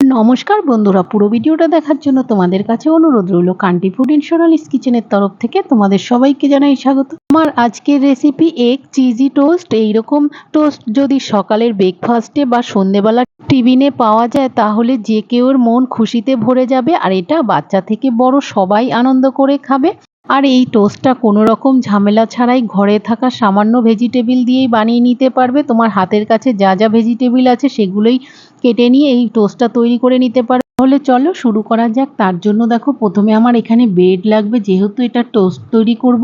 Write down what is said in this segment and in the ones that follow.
নমস্কার বন্ধুরা, পুরো ভিডিওটা দেখার জন্য তোমাদের কাছে অনুরোধ রইল কান্টি ফুড ইনশোরালিস কিচেনের তরফ থেকে তোমাদের সবাইকে জানাই স্বাগত। আমার আজকের রেসিপি এক চিজি টোস্ট এইরকম টোস্ট যদি সকালের ব্রেকফাস্টে বা সন্ধেবেলা টিফিনে পাওয়া যায়, তাহলে যে কেউর মন খুশিতে ভরে যাবে আর এটা বাচ্চা থেকে বড় সবাই আনন্দ করে খাবে। আর এই টোস্টটা কোনো রকম ঝামেলা ছাড়াই ঘরে থাকা সামান্য ভেজিটেবিল দিয়েই বানিয়ে নিতে পারবে। তোমার হাতের কাছে যা যা ভেজিটেবিল আছে সেগুলোই কেটে নিয়ে এই টোস্টটা তৈরি করে নিতে পারবে তাহলে চলো শুরু করা যাক। তার জন্য দেখো প্রথমে আমার এখানে ব্রেড লাগবে, যেহেতু এটা টোস্ট তৈরি করব।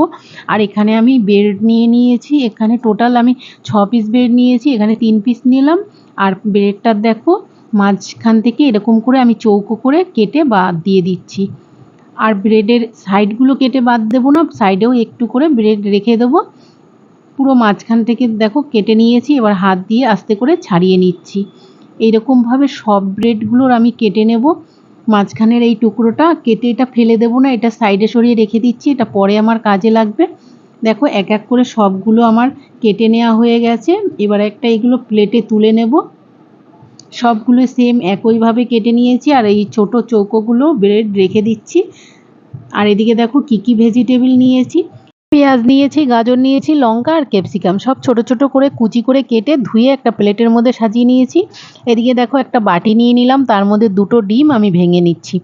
আর এখানে আমি ব্রেড নিয়ে নিয়েছি, এখানে টোটাল আমি ছ পিস ব্রেড নিয়েছি, এখানে তিন পিস নিলাম। আর ব্রেডটা দেখো মাঝখান থেকে এরকম করে আমি চৌকো করে কেটে বাদ দিয়ে দিচ্ছি। আর ব্রেডের সাইডগুলো কেটে বাদ দেবো না সাইডেও একটু করে ব্রেড রেখে দেবো। পুরো মাঝখান থেকে দেখো কেটে নিয়েছি, এবার হাত দিয়ে আস্তে করে ছাড়িয়ে নিচ্ছি। এইরকমভাবে সব ব্রেডগুলোর আমি কেটে নেব। মাঝখানের এই টুকরোটা কেটে এটা ফেলে দেবো না, এটা সাইডে সরিয়ে রেখে দিচ্ছি, এটা পরে আমার কাজে লাগবে। দেখো এক এক করে সবগুলো আমার কেটে নেওয়া হয়ে গেছে, এবার একটা এগুলো প্লেটে তুলে নেব। সবগুলো সেম একইভাবে কেটে নিয়েছি, আর এই ছোট চৌকোগুলো ব্রেড রেখে দিচ্ছি। আর এদিকে দেখো কি কি ভেজিটেবল নিয়েছি। পেঁয়াজ নিয়েছি, গাজর নিয়েছি, লঙ্কা আর ক্যাপসিকাম সব ছোট ছোট করে কুচি করে কেটে ধুয়ে একটা প্লেটের মধ্যে সাজিয়ে নিয়েছি। এদিকে দেখো একটা বাটি নিয়ে নিলাম, তার মধ্যে দুটো ডিম আমি ভেঙে নিচ্ছি।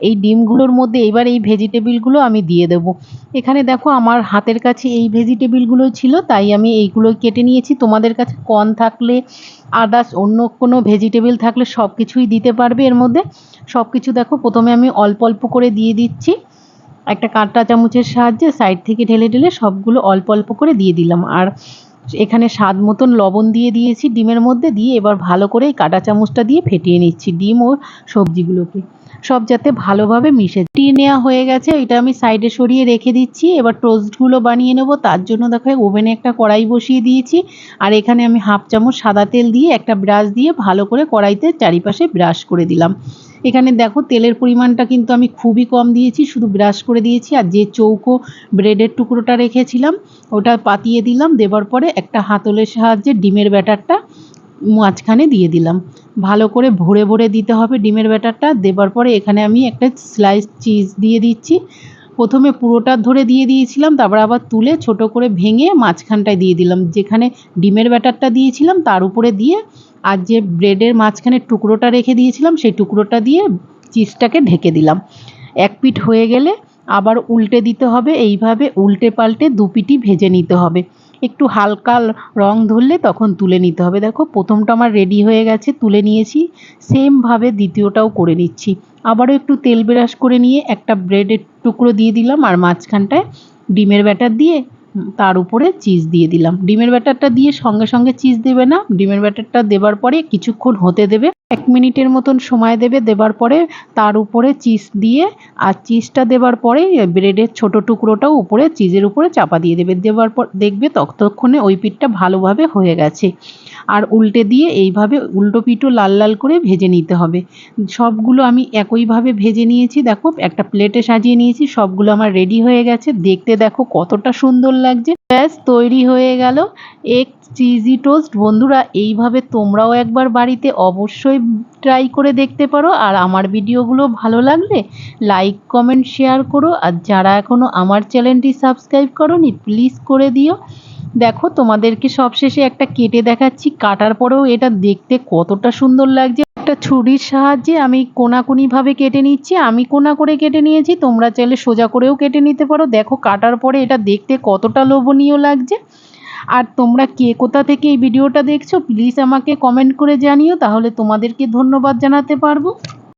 এই ডিমগুলোর মধ্যে এবার এই ভেজিটেবিলগুলো আমি দিয়ে দেবো। এখানে দেখো আমার হাতের কাছে এই ভেজিটেবিলগুলো ছিল, তাই আমি এইগুলো কেটে নিয়েছি। তোমাদের কাছে কর্ন থাকলে আদার্স অন্য কোনো ভেজিটেবিল থাকলে সব কিছুই দিতে পারবে এর মধ্যে। সব কিছু দেখো, প্রথমে আমি অল্প অল্প করে দিয়ে দিচ্ছি। একটা কাঁটা চামচের সাহায্যে সাইড থেকে ঢেলে ঢেলে সবগুলো অল্প অল্প করে দিয়ে দিলাম। আর এখানে স্বাদ মতন লবণ দিয়ে দিয়েছি ডিমের মধ্যে, দিয়ে এবার ভালো করে এই কাঁটা চামচটা দিয়ে ফেটিয়ে নিচ্ছি ডিম ও সবজিগুলোকে। সব যাতে ভালোভাবে মিশে টিয়ে নেওয়া হয়ে গেছে, এটা আমি সাইডে সরিয়ে রেখে দিচ্ছি। এবার টোস্টগুলো বানিয়ে নেব। তার জন্য দেখো ওভেনে একটা কড়াই বসিয়ে দিয়েছি। আর এখানে আমি হাফ চামচ সাদা তেল দিয়ে একটা ব্রাশ দিয়ে ভালো করে কড়াইতে চারিপাশে ব্রাশ করে দিলাম। এখানে দেখো তেলের পরিমাণটা কিন্তু আমি খুবই কম দিয়েছি, শুধু ব্রাশ করে দিয়েছি আর যে চৌকো ব্রেডের টুকরোটা রেখেছিলাম, ওটা পাতিয়ে দিলাম দেবার পরে একটা হাতলের সাহায্যে ডিমের ব্যাটারটা মাঝখানে দিয়ে দিলাম। ভালো করে ভরে ভরে দিতে হবে ডিমের ব্যাটারটা দেবার পরে এখানে আমি একটা স্লাইস চিজ দিয়ে দিচ্ছি। প্রথমে পুরোটা ধরে দিয়ে দিয়েছিলাম, তারপর আবার তুলে ছোট করে ভেঙে মাঝখানটায় দিয়ে দিলাম। যেখানে ডিমের ব্যাটারটা দিয়েছিলাম, তার উপরে দিয়ে আর যে ব্রেডের মাঝখানে টুকরোটা রেখে দিয়েছিলাম, সেই টুকরোটা দিয়ে চিজটাকে ঢেকে দিলাম। এক পিঠ হয়ে গেলে আবার উল্টে দিতে হবে, এইভাবে উল্টে পাল্টে দু পিটি ভেজে নিতে হবে। একটু হালকা রং ধরলে তখন তুলে নিতে হবে। দেখো, প্রথমটা আমার রেডি হয়ে গেছে, তুলে নিয়েছি। সেমভাবে দ্বিতীয়টাও করে নিচ্ছি। আবারও একটু তেল ব্রাশ করে নিয়ে একটা ব্রেডের টুকরো দিয়ে দিলাম আর মাঝখানটায় ডিমের ব্যাটার দিয়ে তার উপরে চিজ দিয়ে দিলাম। ডিমের ব্যাটারটা দিয়ে সঙ্গে সঙ্গে চিজ দেবে না। ডিমের ব্যাটারটা দেবার পরে কিছুক্ষণ হতে দেবে। এক মিনিটের মতন সময় দেবে। দেবার পরে তার উপরে চিজ দিয়ে আর চিজটা দেবার পরে ব্রেডের ছোট টুকরোটাও উপরে চিজের উপরে চাপা দিয়ে দেবে। দেওয়ার পর দেখবে ততক্ষণে ওই পিঠটা ভালোভাবে হয়ে গেছে। আর উল্টে দিয়ে এইভাবে উল্টো পিঠও লাল লাল করে ভেজে নিতে হবে। সবগুলো আমি একইভাবে ভেজে নিয়েছি। দেখো, একটা প্লেটে সাজিয়ে নিয়েছি। সবগুলো আমার রেডি হয়ে গেছে। দেখতে দেখো কতটা সুন্দর লাগছে। ব্যাস, তৈরি হয়ে গেল। এক চিজি টোস্ট বন্ধুরা, এইভাবে তোমরাও একবার বাড়িতে অবশ্যই ট্রাই করে দেখতে পারো। আর আমার ভিডিওগুলো ভালো লাগলে লাইক কমেন্ট শেয়ার করো। আর যারা এখনও আমার চ্যানেলটি সাবস্ক্রাইব করো প্লিজ করে দিও। দেখো, তোমাদেরকে সবশেষে একটা কেটে দেখাচ্ছি। কাটার পরেও এটা দেখতে কতটা সুন্দর লাগছে। ছুরির সাহায্যে আমি কোনাকুনিভাবে কেটে নিচ্ছি, আমি কোনা করে কেটে নিয়েছি, তোমরা চাইলে সোজা করেও কেটে নিতে পারো। দেখো, কাটার পরে এটা দেখতে কতটা লোভনীয় লাগছে। আর তোমরা কে কোথা থেকে এই ভিডিওটা দেখছ প্লিজ আমাকে কমেন্ট করে জানিও, তাহলে তোমাদেরকে ধন্যবাদ জানাতে পারব।